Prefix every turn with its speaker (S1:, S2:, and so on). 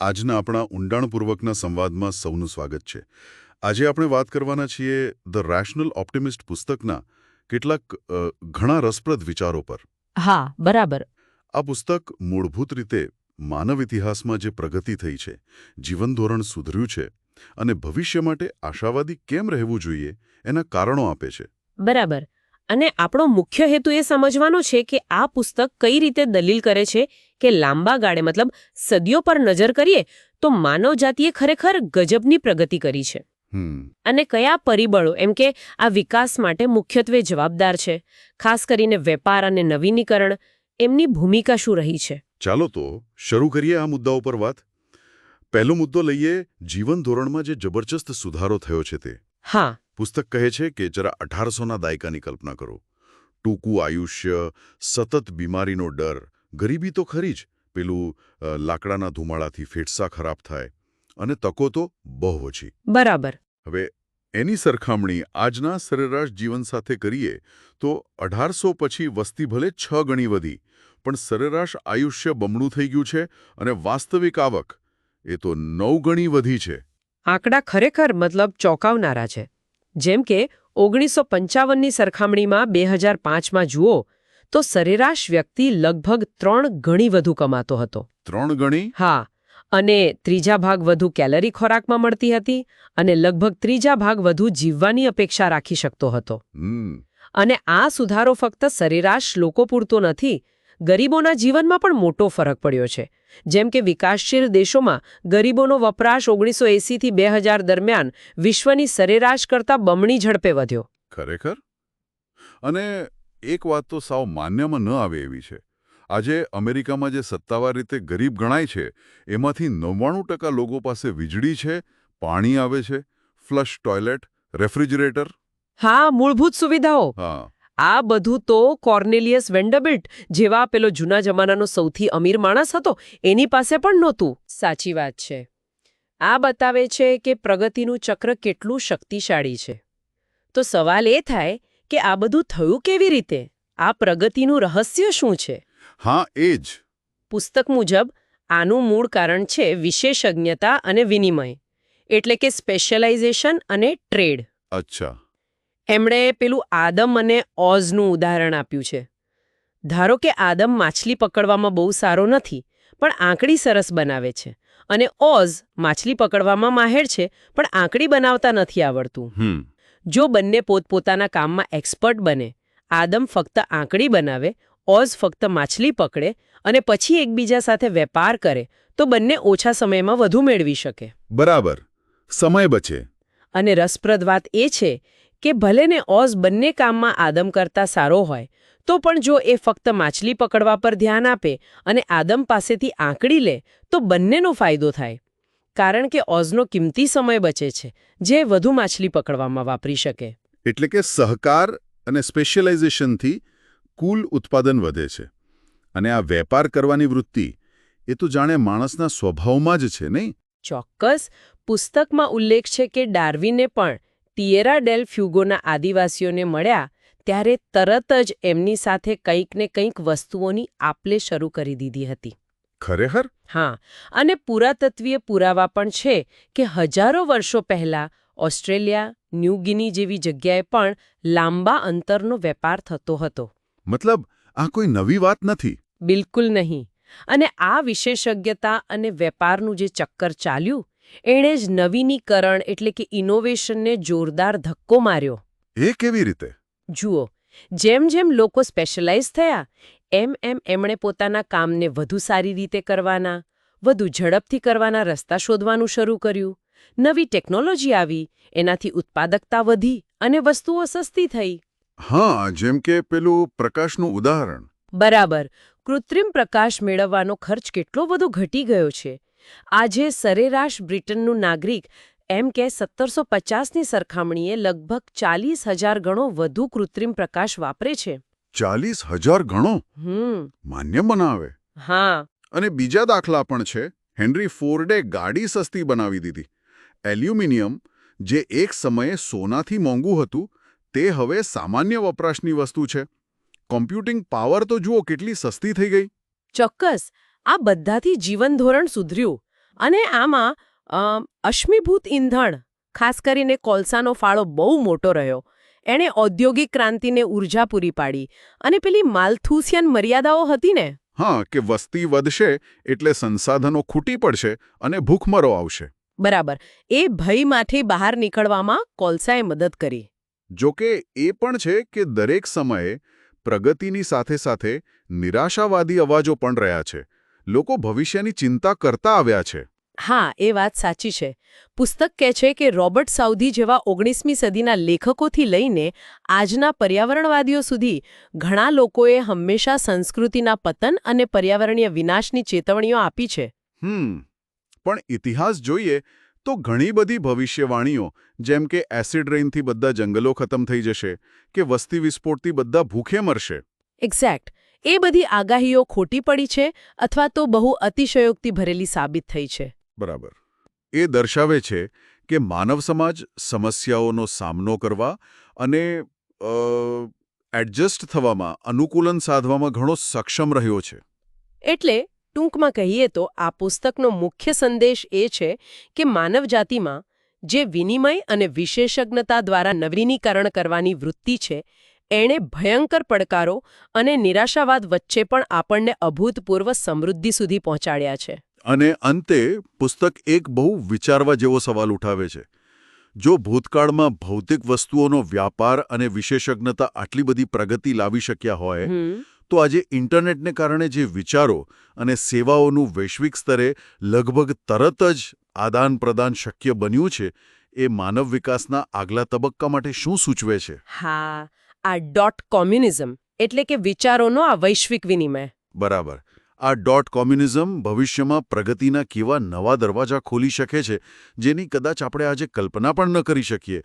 S1: આજના આપણા ઊંડાણપૂર્વકના સંવાદમાં સૌનું સ્વાગત છે. આજે આપણે વાત કરવાના છીએ ધ રેશનલ ઓપ્ટિમિસ્ટ પુસ્તકના કેટલાક ઘણા રસપ્રદ વિચારો પર.
S2: હા બરાબર.
S1: આ પુસ્તક મૂળભૂત રીતે માનવ ઇતિહાસમાં જે પ્રગતિ થઈ છે જીવન ધોરણ સુધર્યું છે અને ભવિષ્ય માટે આશાવાદી કેમ રહેવું જોઈએ એના કારણો આપે છે.
S2: બરાબર. અને આપણો મુખ્ય હેતુ એ સમજવાનો છે કે આ પુસ્તક કઈ રીતે દલીલ કરે છે કે લાંબા ગાળે મતલબ સદીઓ પર નજર કરીએ તો માનવ જાતિએ ખરેખર ગજબની પ્રગતિ કરી છે. અને કયા પરિબળો એમ કે આ વિકાસ માટે મુખ્યત્વે જવાબદાર છે ખાસ કરીને વેપાર અને નવીનીકરણ એમની ભૂમિકા શું રહી છે?
S1: ચાલો તો શરૂ કરીએ આ મુદ્દાઓ પર વાત. પહેલો મુદ્દો લઈએ જીવન ધોરણમાં જે જબરજસ્ત સુધારો થયો છે તે.
S2: હા.
S1: પુસ્તક કહે છે કે જરા અઢારસોના દાયકાની કલ્પના કરો. ટૂંકું આયુષ્ય સતત બીમારીનો ડર ગરીબી તો ખરી જ પેલું લાકડાના ધુમાડાથી ફેફસા ખરાબ થાય અને તકો તો બહુ ઓછી.
S2: બરાબર.
S1: હવે એની સરખામણી આજના સરેરાશ જીવન સાથે કરીએ તો અઢારસો પછી વસ્તી ભલે છ ગણી વધી પણ સરેરાશ આયુષ્ય બમણું થઈ ગયું છે અને વાસ્તવિક આવક એ તો નવ ગણી વધી છે.
S2: આંકડા ખરેખર મતલબ ચોંકાવનારા છે. જેમ કે ઓગણીસો પંચાવનની સરખામણીમાં બે હજાર પાંચમાં જુઓ તો સરેરાશ વ્યક્તિ લગભગ ત્રણ ગણી વધુ કમાતો હતો.
S1: ત્રણ ગણી?
S2: હા અને ત્રીજા ભાગ વધુ કેલરી ખોરાકમાં મળતી હતી અને લગભગ ત્રીજા ભાગ વધુ જીવવાની અપેક્ષા રાખી શકતો હતો. અને આ સુધારો ફક્ત સરેરાશ લોકો પૂરતો નથી ગરીબોના જીવનમાં પણ મોટો ફરક પડ્યો છે. જેમ કે વિકાસશીલ દેશોમાં ગરીબોનો વપરાશ ઓગણીસો એંસીથી બે હજાર દરમિયાન વિશ્વની સરેરાશ કરતાં બમણી ઝડપે વધ્યો.
S1: ખરેખર? અને એક વાત તો સાવ માન્યમાં ન આવે એવી છે. આજે અમેરિકામાં જે સત્તાવાર રીતે ગરીબ ગણાય છે એમાંથી નવ્વાણું ટકા લોકો પાસે વીજળી છે પાણી આવે છે ફ્લશ ટોયલેટ રેફ્રિજરેટર.
S2: હા મૂળભૂત સુવિધાઓ.
S1: હા.
S2: આ બધું તો કોર્નેલિયસ વેન્ડરબિલ્ટ જેવા પેલો જૂના જમાનાનો સૌથી અમીર માણસ હતો એની પાસે પણ નહોતું. સાચી વાત છે. આ બતાવે છે કે પ્રગતિનું ચક્ર કેટલું શક્તિશાળી છે. તો સવાલ એ થાય કે આ બધું થયું કેવી રીતે? આ પ્રગતિનું રહસ્ય શું છે?
S1: હા એ જ.
S2: પુસ્તક મુજબ આનું મૂળ કારણ છે વિશેષજ્ઞતા અને વિનિમય એટલે કે સ્પેશિયલાઇઝેશન અને ટ્રેડ.
S1: અચ્છા.
S2: એમણે પેલું આદમ અને ઓઝનું ઉદાહરણ આપ્યું છે. ધારો કે આદમ માછલી પકડવામાં બહુ સારો નથી પણ આંકડી સરસ બનાવે છે અને ઓઝ માછલી પકડવામાં માહેર છે પણ આંકડી બનાવતા નથી આવડતું. જો બંને પોતપોતાના કામમાં એક્સપર્ટ બને આદમ ફક્ત આંકડી બનાવે ઓઝ ફક્ત માછલી પકડે અને પછી એકબીજા સાથે વેપાર કરે તો બંને ઓછા સમયમાં વધુ મેળવી શકે.
S1: બરાબર. સમય બચે.
S2: અને રસપ્રદ વાત એ છે કે ભલે ને ઓઝ બંને કામમાં આદમ કરતા સારો હોય તો પણ જો એ ફક્ત માછલી પકડવા પર ધ્યાન આપે અને આદમ પાસેથી આંકડી લે તો બંનેનો ફાયદો થાય. કારણ કે ઓઝનો કિંમતી સમય બચે છે જે વધુ માછલી પકડવામાં વાપરી શકે.
S1: એટલે કે સહકાર અને સ્પેશિયલાઇઝેશનથી કુલ ઉત્પાદન વધે છે. અને આ વેપાર કરવાની વૃત્તિ એ તો જાણે માણસના સ્વભાવમાં જ છે નહીં?
S2: ચોક્કસ. પુસ્તકમાં ઉલ્લેખ છે કે ડાર્વિને પણ ટિએરા ડેલ ફ્યુગોના આદિવાસીઓને મળ્યા ત્યારે તરત જ એમની સાથે કંઈક ને કંઈક વસ્તુઓની આપલે શરૂ કરી દીધી હતી.
S1: ખરેખર?
S2: હા અને પુરાતત્વીય પુરાવા પણ છે કે હજારો વર્ષો પહેલા ઓસ્ટ્રેલિયા ન્યૂગિની જેવી જગ્યાએ પણ લાંબા અંતરનો વેપાર થતો હતો.
S1: મતલબ આ કોઈ નવી વાત નથી?
S2: બિલકુલ નહીં. અને આ વિશેષજ્ઞતા અને વેપારનું જે ચક્કર ચાલ્યું એણે જ નવીનીકરણ એટલે કે ઇનોવેશનને જોરદાર ધક્કો માર્યો.
S1: એ કેવી રીતે?
S2: જુઓ જેમ જેમ લોકો સ્પેશિયલાઇઝ થયા એમ એમ એમણે પોતાના કામને વધુ સારી રીતે કરવાના વધુ ઝડપથી કરવાના રસ્તા શોધવાનું શરૂ કર્યું. નવી ટેકનોલોજી આવી એનાથી ઉત્પાદકતા વધી અને વસ્તુઓ સસ્તી થઈ.
S1: હા જેમ કે પેલું પ્રકાશનું ઉદાહરણ.
S2: બરાબર કૃત્રિમ પ્રકાશ મેળવવાનો ખર્ચ કેટલો બધો ઘટી ગયો છે. આજે સરેરાશ બ્રિટનનું નાગરિક એમ કે સત્તરસો પચાસની સરખામણીએ લગભગ ચાલીસ હજાર ગણો વધુ કૃત્રિમ પ્રકાશ વાપરે છે.
S1: ચાલીસ હજાર ગણો? માન્ય બનાવે
S2: હા.
S1: અને બીજા દાખલા પણ છે. હેનરી ફોર્ડે ગાડી સસ્તી બનાવી દીધી. એલ્યુમિનિયમ જે એક સમયે સોનાથી મોંઘું હતું તે હવે સામાન્ય વપરાશની વસ્તુ છે. કોમ્પ્યુટિંગ પાવર તો જુઓ કેટલી સસ્તી થઈ ગઈ.
S2: ચોક્કસ. આ બધાથી જીવન ધોરણ સુધર્યું. અને આમાં અશ્મિભૂત ઈંધણ ખાસ કરીને કોલસાનો ફાળો બહુ મોટો રહ્યો. એણે ઔદ્યોગિક ક્રાંતિને ઊર્જા પૂરી પાડી. અને પેલી માલથુસિયન મર્યાદાઓ હતી ને?
S1: હા કે વસ્તી વધશે એટલે સંસાધનો ખૂટી પડશે અને ભૂખમરો આવશે.
S2: બરાબર. એ ભયમાંથી બહાર નીકળવામાં કોલસાએ મદદ કરી.
S1: જોકે એ પણ છે કે દરેક સમયે પ્રગતિની સાથે સાથે નિરાશાવાદી અવાજો પણ રહ્યા છે. લોકો ભવિષ્યની ચિંતા કરતા આવ્યા છે.
S2: હા એ વાત સાચી છે. પુસ્તક કહે છે કે રોબર્ટ સાઉધી જેવા ઓગણીસમી સદીના લેખકોથી લઈને આજના પર્યાવરણવાદીઓ સુધી ઘણા લોકોએ હંમેશા સંસ્કૃતિના પતન અને પર્યાવરણીય વિનાશની ચેતવણીઓ આપી છે.
S1: હમ પણ ઇતિહાસ જોઈએ તો ઘણી બધી ભવિષ્યવાણીઓ જેમ કે એસિડ રેઇનથી બધા જંગલો ખતમ થઈ જશે કે વસ્તી વિસ્ફોટથી બધા ભૂખે મરશે.
S2: એક્ઝેક્ટ એ બધી આગાહીઓ ખોટી પડી છે અથવા તો બહુ અતિશયોક્તિ ભરેલી સાબિત થઈ છે.
S1: બરાબર. એ દર્શાવે છે કે માનવ સમાજ સમસ્યાઓનો સામનો કરવા અને એડજસ્ટ થવામાં અનુકૂલન સાધવામાં ઘણો સક્ષમ રહ્યો છે.
S2: એટલે ટૂંકમાં કહીએ તો આ પુસ્તકનો મુખ્ય સંદેશ એ છે કે માનવજાતિમાં જે વિનિમય અને વિશેષજ્ઞતા દ્વારા નવીનીકરણ કરવાની વૃત્તિ છે એણે ભયંકર પડકારો અને નિરાશાવાદ વચ્ચે પણ આપણને અભૂતપૂર્વ સમૃદ્ધિ સુધી પહોંચાડ્યા છે.
S1: અને અંતે પુસ્તક એક બહુ વિચારવા જેવો સવાલ ઉઠાવે છે. જો ભૂતકાળમાં ભૌતિક વસ્તુઓનો વ્યાપાર અને વિશેષજ્ઞતા આટલી બધી પ્રગતિ લાવી શક્યા હોય તો આજે ઇન્ટરનેટને કારણે જે વિચારો અને સેવાઓનું વૈશ્વિક સ્તરે લગભગ તરત જ આદાન પ્રદાન શક્ય બન્યું છે એ માનવ વિકાસના આગલા તબક્કા માટે શું સૂચવે છે?
S2: હા આ ડોટ કોમ્યુનિઝમ એટલે કે વિચારોનો આ વૈશ્વિક વિનિમય.
S1: બરાબર. આ ડોટ કોમ્યુનિઝમ ભવિષ્યમાં પ્રગતિના કેવા નવા દરવાજા ખોલી શકે છે જેની કદાચ આપણે આજે કલ્પના પણ ન કરી શકીએ?